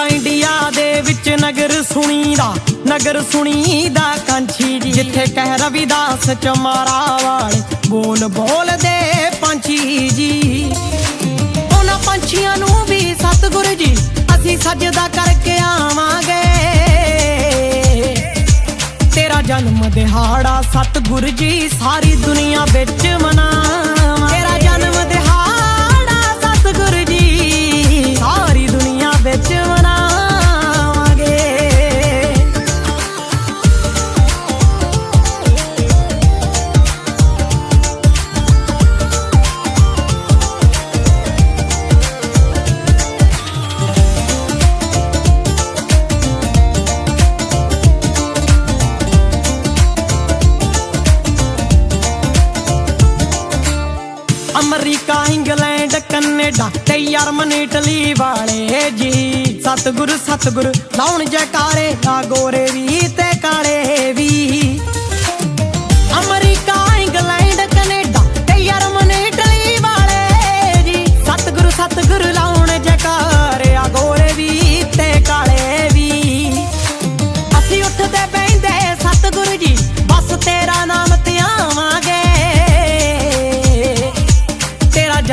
ਮੇਰਾ ਇੰਡੀਆ ਦੇ ਵਿੱਚ ਨਗਰ ਸੁਣੀ ਦਾ ਨਗਰ ਸੁਣੀ ਕਾਂਛੀ ਜੀ। ਜਿੱਥੇ ਕਹਿ ਰਵਿਦਾਸ ਚਮਾਰਾ ਵਾਲੇ, ਬੋਲ ਬੋਲਦੇ ਪੰਛੀ ਜੀ। ਉਹਨਾਂ ਪੰਛੀਆਂ ਨੂੰ ਵੀ ਸਤਿਗੁਰੂ ਜੀ, ਅਸੀਂ ਸੱਜਦਾ ਕਰਕੇ ਆਵਾਂਗੇ। ਤੇਰਾ ਜਨਮ ਦਿਹਾੜਾ ਸਤਿਗੁਰੂ ਜੀ, ਸਾਰੀ ਦੁਨੀਆ ਵਿੱਚ ਮਨਾ ਅਮਰੀਕਾ, ਇੰਗਲੈਂਡ, ਕੈਨੇਡਾ ਤੇ ਯਰਮਨ ਇਟਲੀ ਵਾਲੇ ਜੀ। ਸਤਿਗੁਰੂ ਸਤਿਗੁਰੂ, ਲਾਉਣ ਜੈਕਾਰੇ ਆ ਗੋਰੇ ਵੀ ਤੇ ਕਾਲੇ ਵੀ।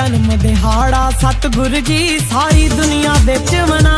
ਜਨਮ ਦਿਹਾੜਾ ਸਤਿਗੁਰ ਜੀ ਸਾਰੀ ਦੁਨੀਆ ਵਿੱਚ ਮਨਾ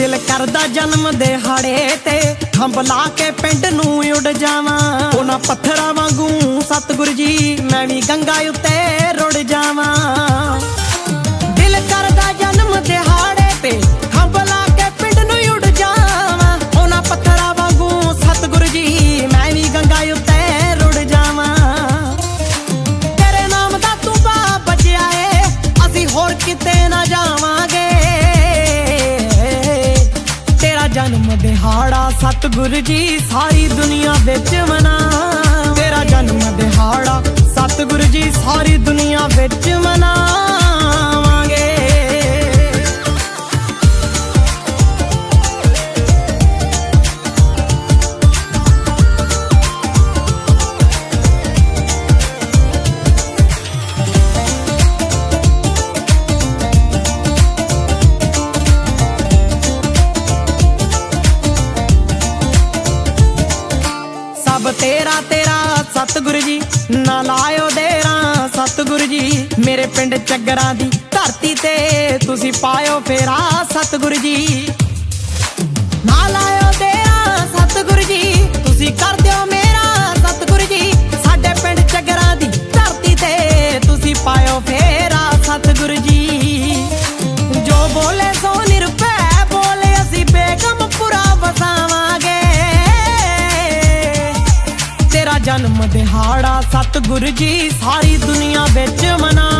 ਦਿਲ ਕਰਦਾ ਜਨਮ ਦਿਹਾੜੇ ਤੇ ਖੰਭ ਲਾ ਕੇ ਪਿੰਡ ਨੂੰ ਉੱਡ ਜਾਵਾਂ। ਉਹਨਾਂ ਪੱਥਰਾਂ ਵਾਂਗੂ ਸਤਿਗੁਰੂ ਜੀ, ਮੈਂ ਵੀ ਗੰਗਾ ਉੱਤੇ ਜਨਮ ਦਿਹਾੜਾ ਸਤਿਗੁਰੂ ਜੀ ਸਾਰੀ ਦੁਨੀਆ ਵਿੱਚ ਮਨਾ। ਤੇਰਾ ਜਨਮ ਦਿਹਾੜਾ ਤੇਰਾ ਤੇਰਾ ਸਤਿਗੁਰੂ ਜੀ, ਨਾ ਲਾਇਓ ਦੇਰਾ ਸਤਿਗੁਰੂ ਜੀ। ਮੇਰੇ ਪਿੰਡ ਚੱਗਰਾਂ ਦੀ ਧਰਤੀ ਤੇ ਤੁਸੀਂ ਪਾਇਓ ਫੇਰਾ ਸਤਿਗੁਰੂ ਜੀ। ਨਾ ਲਾਇਓ ਜਨਮ ਦਿਹਾੜਾ ਸਤਿਗੁਰੂ ਜੀ ਸਾਰੀ ਦੁਨੀਆ ਵਿੱਚ ਮਨਾ।